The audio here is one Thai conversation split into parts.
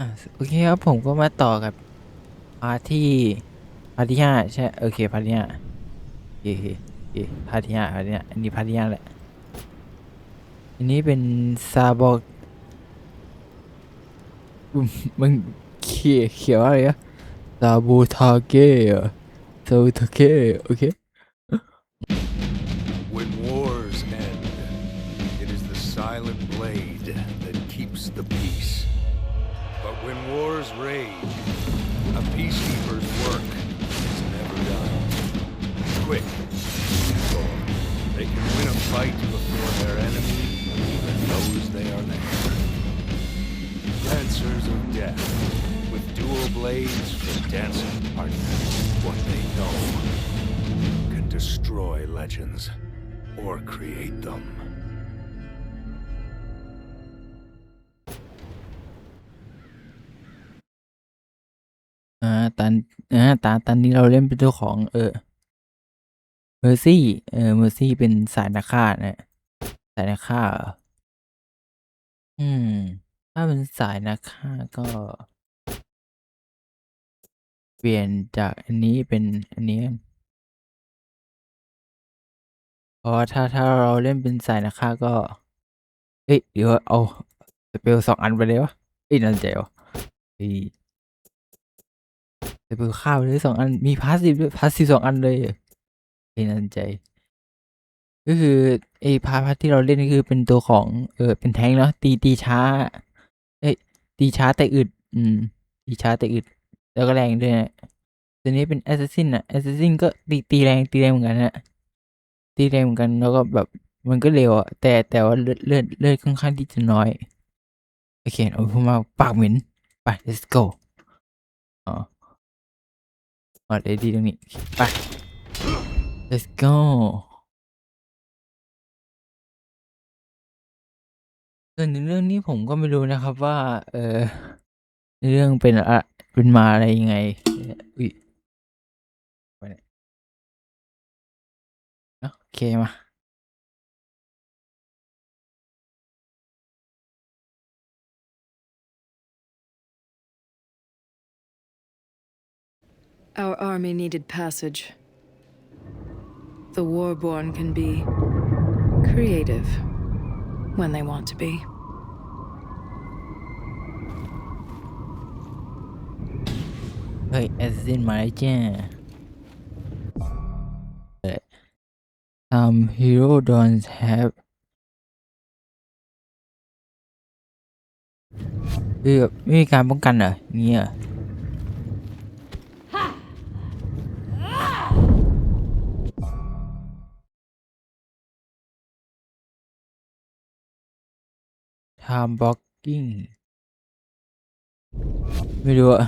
อะโอเคครับผมก็มาต่อกับพาร์ทที่พาร์ทที่ห้าใช่โอเคพาร์ทที่ห้าโอเคโอเคพาร์ทที่ห้าพาร์ทที่ห้าอันนี้พาร์ทที่ห้าแหละอันนี้เป็นซาบอกมมันเขียนเขียนว่าอะไรอะซาบูทาเกะซาบูทาเกะโอเค fight before their enemy even knows they are there. Lancers of death, with dual blades for dancing partners, what they know can destroy legends or create them. อ่าตันอ่าตาตันนี้เราเล่นเป็นตัวของ เออ เมอร์ซี่ เออ เมอร์ซี่เป็นสายนักฆ่านะสายนักฆ่าเหรออืม ถ้าเป็นสายนักฆ่าก็ เปลี่ยนจากอันนี้เป็นอันนี้กันเพราะว่าถ้าถ้าเราเล่นเป็นสายนักฆ่าก็เอ้ยเดี๋ยวเอาสเปลสองอันไปเลยวะเอ้ยนั่นเจ๋วเฮ้ยแต่เปิดข้าวเลยสองอัน มีพาสซีฟด้วยพาสซีฟสองอันเลย เอ็นันใจ ก็คือไอ้พาร์ทพาร์ทที่เราเล่นนี่คือเป็นตัวของ เออเป็นแทงเนาะตีตีช้า เอ้ยตีช้าแต่อึด อืมตีช้าแต่อึด แล้วก็แรงด้วยนะตัวนี้เป็นแอสซัสซินอะแอสซัสซินก็ตีตีแรงตีแรงเหมือนกันนะตีแรงเหมือนกันแล้วก็แบบมันก็เร็วอะแต่แต่ว่าเลือดเลือดเลือดค่อนข้างที่จะน้อย โอเคเอาพูดมาปากเหม็นไป let's go อ๋ออ๋อเลยดีตรงนี้ ไป let's go ส่วนในเรื่องนี้ผมก็ไม่รู้นะครับว่า เออเรื่องเป็นอะเป็นมาอะไรยังไงอุ้ยไปไหนโอเคมา Our army needed passage. The Warborn can be creative when they want to be. เฮ้ยแอสซินมาแล้วจ้าเอ่อ some hero don't have คือแบบไม่มีก time blocking ไม่รู้อะ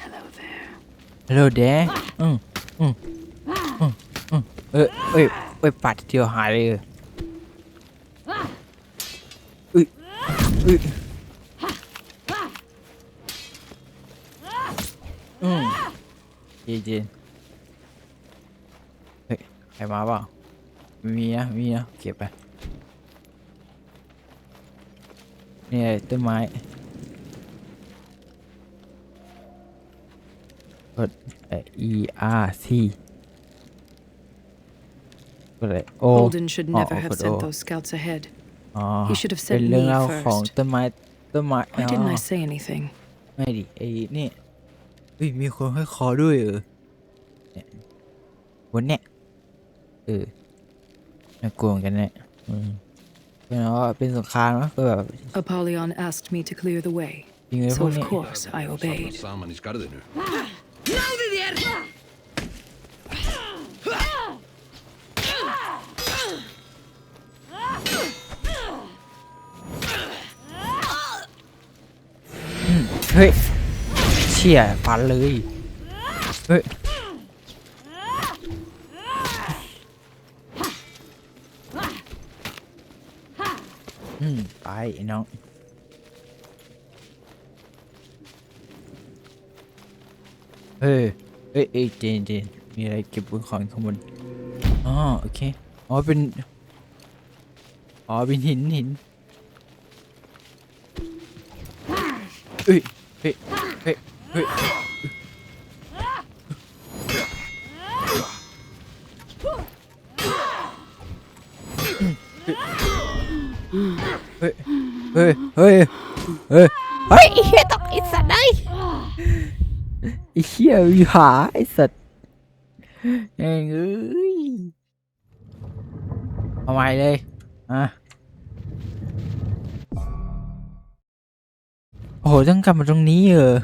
Hello there. Hello there อืมอืมอืมอืมเอ้ยเอ้ยเอ้ยปัดเดียวหายเลยเอ้ยอุ้ยอืมเจนเจนเฮ้ยใครมาเปล่ามีนะมีนะเก็บไป เนี่ยต้นไม้กดเอ่อ E R C ก็เลยโอ Holden should Oh, never oh, have but sent oh. those scouts ahead. อ๋อ He should have เป็น sent เรื่อง me เล่าของ first. ต้นไม้ต้นไม้ Why didn't อ๋อ I say anything? ไม่ดิไอ้นี่เฮ้ยมีคนให้อยคอด้วยเออเนี่ยวันเนี้ยเออน่ากลัวเหมือนกันเนี่ยอืม เป็นว่าเป็นสงครามเนอะก็แบบ Apollyon asked me to clear the way, จริงเลยพ so วก of นี้ course I obeyed. Saman í skarðinu. Ừ, เฮ้ยเชี่ยฟันเลยเฮ้ยอื มไอ้น้องเฮ้ยเอ้ยเอ้ยเจนเจนมีอะไรเก็บบนของข้างบนอ๋อโอเค อ๋อ เป็น อ๋อ เป็นหินหินเฮ้ยเฮ้ยเฮ้ยเฮ้ยเฮ้ย เฮ้ย เฮ้ย เฮ้ย เฮ้ยไอ้เหี้ยตกไอ้สัตว์ไอ้ไอ้เหี้ยวิหาไอ้สัตว์แม่งเอ้ยเอาใหม่เลยอะโอ้โหต้องกลับมาตรงนี้เหรอ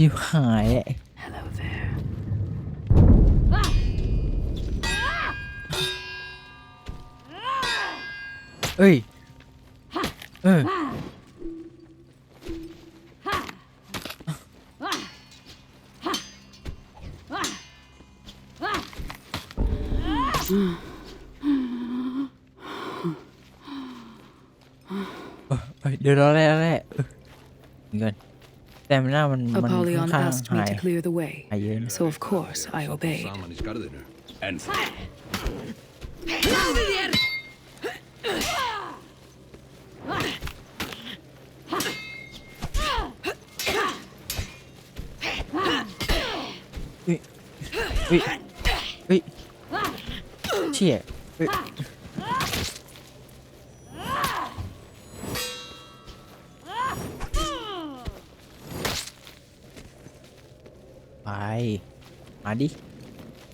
ยิบหายอะ Hello เอ้ย เออเอ้ยเดี๋ยวรอแล้วแหละเออเงินแต่มันหน้ามันมันค่อน Apollyon ข้าง asked me หาย to clear the way, หายเยอะนะ so of course I obeyed. Saman í skarðinu. ชี่ยเฮ้ยไป มาดิ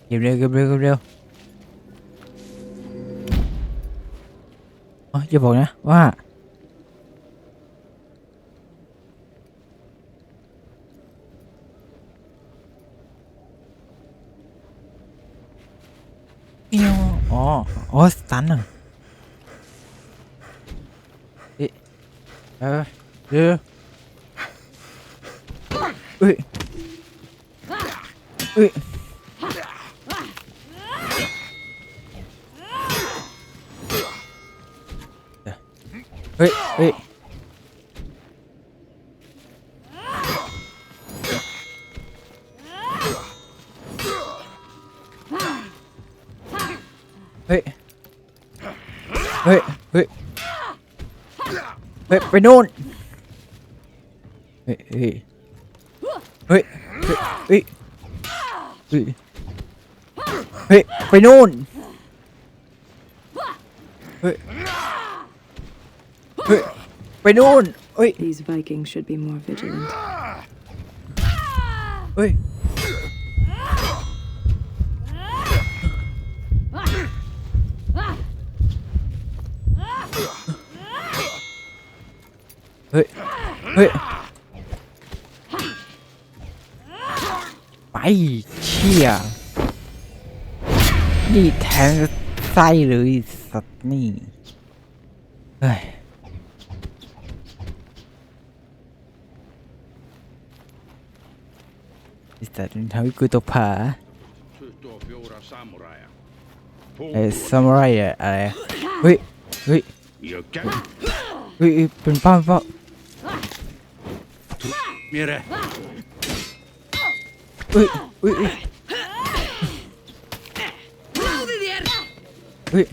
เก็บเร็วเก็บเร็วเก็บเร็วอ๋ออย่าบอกนะว่า เอียวอ๋อ อ๋อสตันเหรอเอ๊ะเออเดี๋ยวเอ้ยเอ้ยเฮ้ยเฮ้ย ไปนู่นเฮ้ยเฮ้ย เฮ้ย เฮ้ย เฮ้ย เฮ้ย ไปนู่น เฮ้ย เฮ้ย ไปนู่น เฮ้ย These Vikings should be more vigilant. เฮ้ย เฮ้ย เฮ้ย ไปเชี่ยนี่แทงไส้เลยสัตว์นี่ เฮ้ยไอ้สัตว์มันทำให้กูตกผา24 samuraja. ไอ้ซามูไรอะอะไรอะเฮ้ย เฮ้ย Ég gegn เฮ้ยเฮ้ยเป็นป้าเป็นป้า mér ekki. เฮ้ยเฮ้ยเฮ้ยเฮ้ย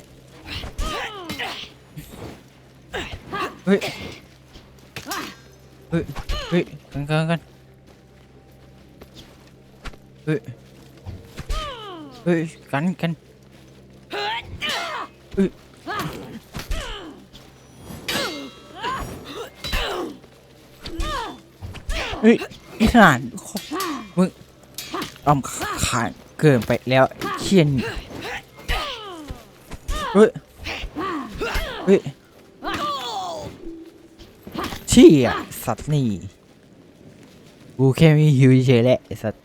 เฮ้ยเฮ้ยเฮ้ยกันกันกันเฮ้ยเฮ้ยกันกันเฮ้ย เฮ้ยนี่ขนาดมึงอ้อมขาดเกินไปแล้วเขียนเฮ้ยเฮ้ยเชี่ยสัตว์นี่กูแค่มีหิวเฉยแหละสัตว์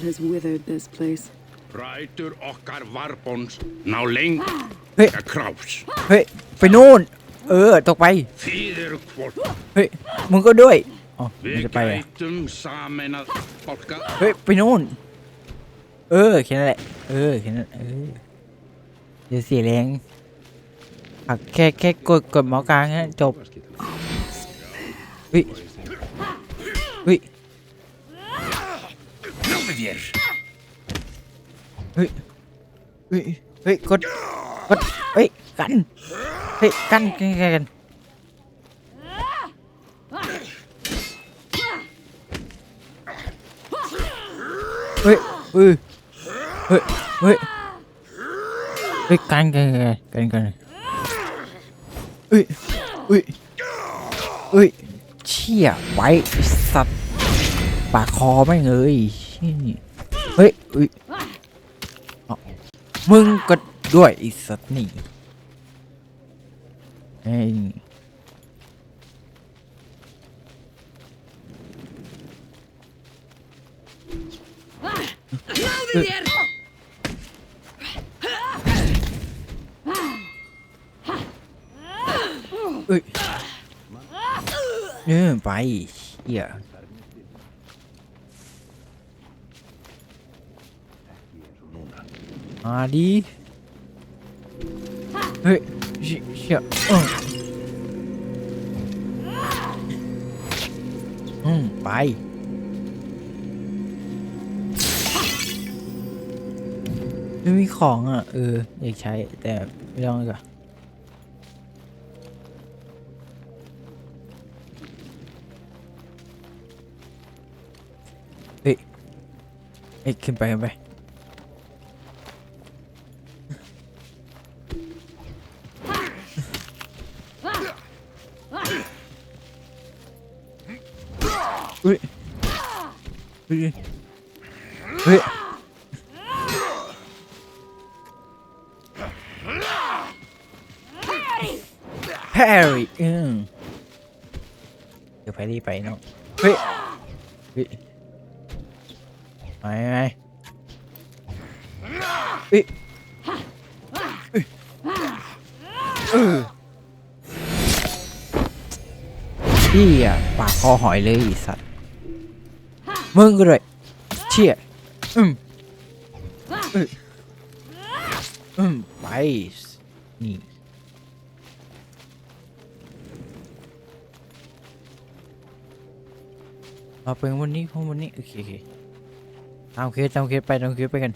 volcano's cloud has withered this place. Rætur okkar varbons ná lengra Hey. krás. เฮ้ย ไปนู่น เออ ตกไป Þið eru hvort. เฮ้ย มึงก็ด้วย อ๋อมัน Við จะไปอะ gætum sameinað fólka. เฮ้ย ไปนู่น เออ แค่นั้นแหละ เออ แค่นั้น เออเดี๋ยวเสียแรงอะแค่แค่กดกดเมาส์กลางนะจบเฮ้ ยเฮ้ยเ þér! เฮ้ย เฮ้ย เฮ้ย กด กด เฮ้ย กัน เฮ้ย กันกันกันกันเฮ้ยเฮ้ย เฮ้ย เฮ้ย เฮ้ย กันกันกันกันกันเฮ้ย เฮ้ย เฮ้ย เชี่ยไว้สัตว์ปากคอไม่เอ้ย เชี่ยนี่เฮ้ยเฮ้ยมึงก็ด้วยไอีสัตว์นี่ไอ้ยเอ้ยเนี่ยไปเฮีย มาดิเฮ้ยเชี่ยเชี่ยเอออืมไปไม่มีของอะ เออ อยากใช้ แต่ไม่ต้องกว่าเฮ้ยเฮ้ยขึ้นไปขึ้นไป เฮ้ยเฮ้ยเฮ้ยแฮร์รี่อืมเดี๋ยวไปรีบไปเนาะเฮ้ยเฮ้ยไปไปเฮ้ยเฮ้ยเออพี่อะปากคอหอยเลยอ้สัตว์ มึงก็เลยเชี่ยอืมอืมไปนี่เอาไปวันนี้พงวันนี้โอเคโอเคตามเคสตามเคสไปตามเคสไปกัน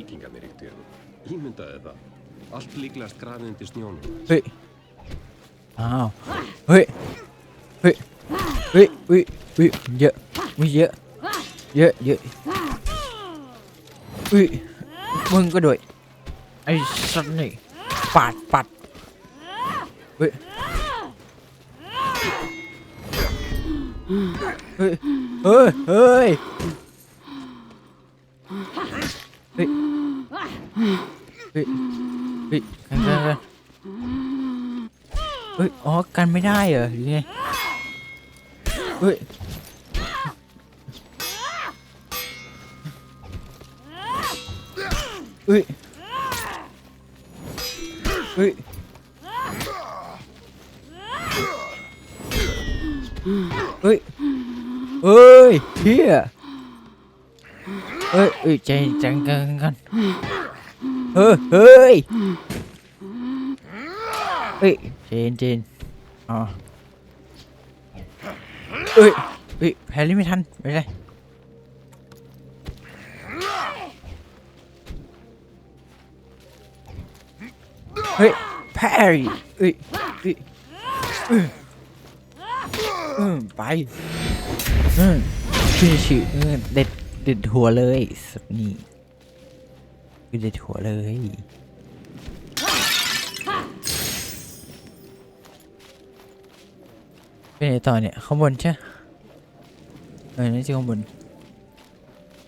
vikingarnir eitt í hennum hérna. Ímyndaði það. Allt líklegast grafið undir snjónum. Hví Á. Hví Hví Hví Hví Hví Jö Hví jö Jö jö Hví Mừng có đuổi Ây sắt này Bạt bạt Hví Hví Hví Hví Hví เฮ้ยเฮ้ยเฮ้ยเฮ้ยเฮ้ยเฮ้ยเฮ้ยเฮ้ยกันกันกันเฮ้ยอ๋อกันไม่ได้เหรอหรือไงเฮ้ยเฮ้ยเฮ้ยเฮ้ยเฮ้ยเฮียเฮ้ยเฮ้ยใจจังกันกัน เฮ้ยเฮ้ยเฮ้ยเจนเจนอ๋อเฮ้ยเฮ้ยแพรรี่ไม่ทันไม่เป็นไรเฮ้ยแพรรี่เฮ้ยเฮ้ยเออเออไปอืมชื่อชื่อเออเด็ดเด็ดหัวเลยสักนี่ คือเด็ดหัวเลยไปไหนต่อเนี่ยข้างบนใช่เออนี่นใช่ข้างบน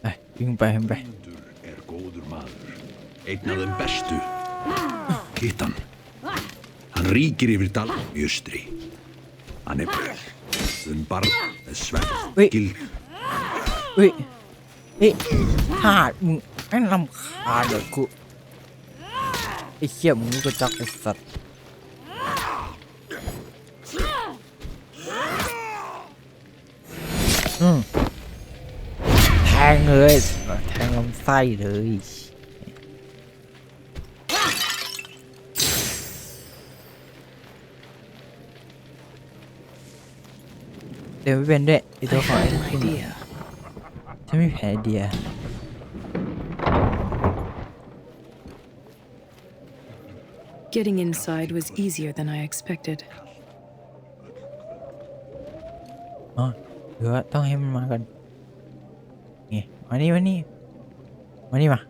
ไปวิ่งไปวิ่งไป Guðmundur er góður maður. Einn af þeim bestu. Kittan. Hann ríkir yfir dalnum í austri. Hann er bunn barn með sverð, Ui. gilg เฮ้ยเฮ้ยขาด ม่งลำคาญเลยกูไอ้เขี้ยมึงก็จักไอ้สัตว์แทงเลยแทงลำไส้เลยเดี๋ยวไม่เป็นด้วยไอตัวของไอ้คุณฉันไม่แพ้ไอเดีย Getting inside was easier than I expected. อ๋อหรือว่าต้องให้มันมาก่อนนี่มานี่มา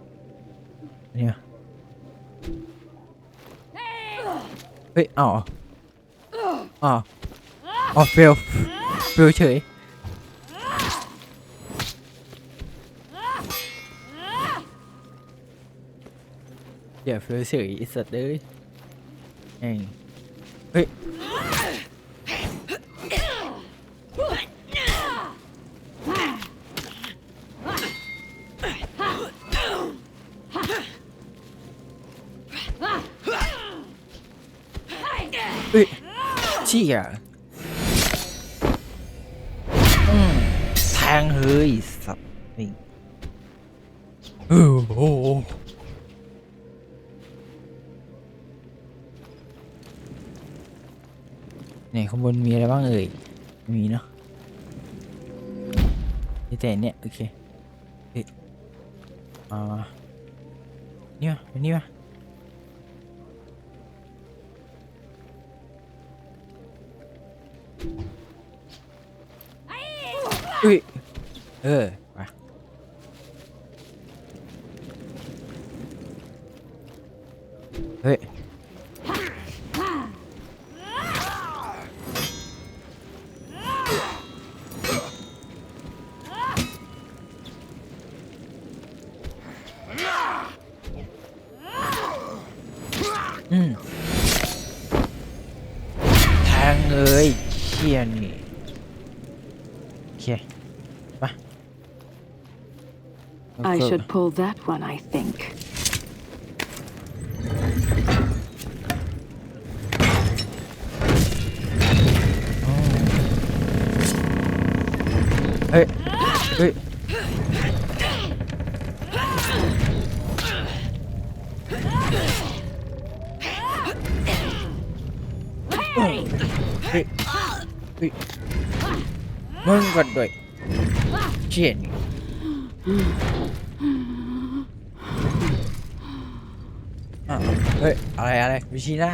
นี่มานี่มามานี่มาเอ้ยเองเฮ้ยเฮ้ยเชี่ยอืมแทงเฮ้ยสัตว์นี่โอ้โห ไหนข้างบนมีอะไรบ้างเอ่ย มีเนาะมีแต่เนี่ยโอเคเฮ้ยมามานี่มามานี่มาอุ้ย เออไปเฮ้ย that one, I think. Ê, ê. Ê, ê. Ê. มึงกันด้วย เชี่ยนี่อ้าวเฮ้ย อะไรอะไรวิชีหน้า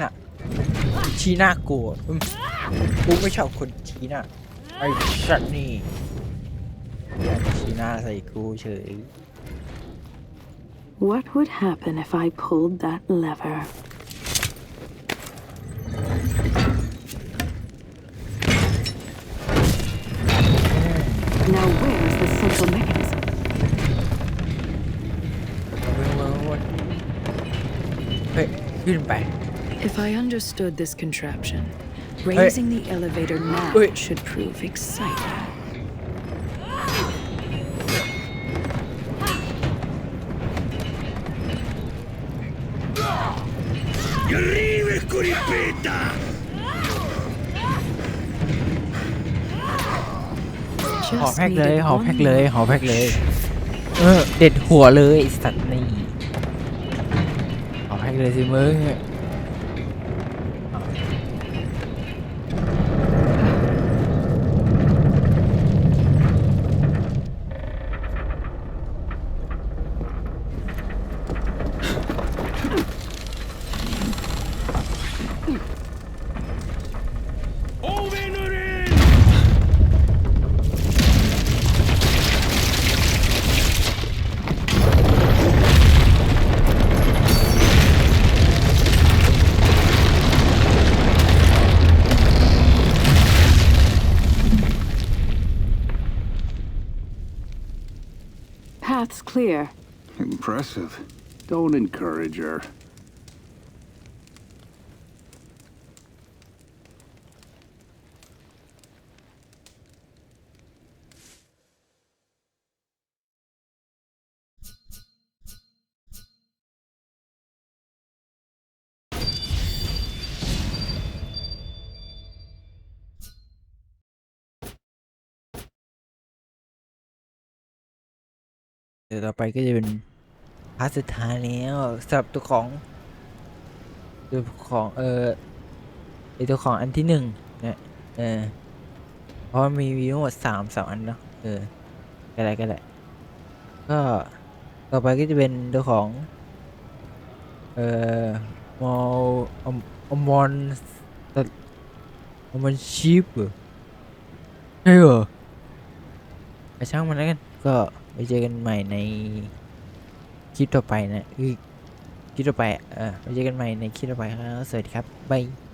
ชี้หน้ากูอะอืมกูไม่ชอบคนชี้หน้าไอ้สัตว์นี่อย่ามาชี้หน้าใส่กูเฉย What would happen if I pulled that lever? ฮ้ย ขึ้นไป If I understood this contraption, raising the elevator now Wait. should prove exciting. หอ Just แพ็กเลย needed หอ one แพ็กเลย more. หอแพ็กเลย เออ เด็ดหัวเลยไอ้สัตว์นี่ หอ Path's clear. Impressive. Don't encourage her. ดี๋ยวต่อไปก็จะเป็นพาร์ทสุดท้ายแล้วสำหรับตัวของตัวของเออไอตัวของอันที่หนึ่งเนี่ยเออเพราะมันมีมีทั้งหมดสามสองอันเนาะเออก็ได้ก็ได้ก็ต่อไปก็จะเป็นตัวของเอ่อมอลอมอนตอมอนชีพเหรอใช่เหรอไปช่างมันแล้วกันก็ ไปเจอกันใหม่ในคลิปต่อไปนะคือคลิปต่อไปอะเออไปเจอกันใหม่ในคลิปต่อไปครับ สวัสดีครับบ๊าย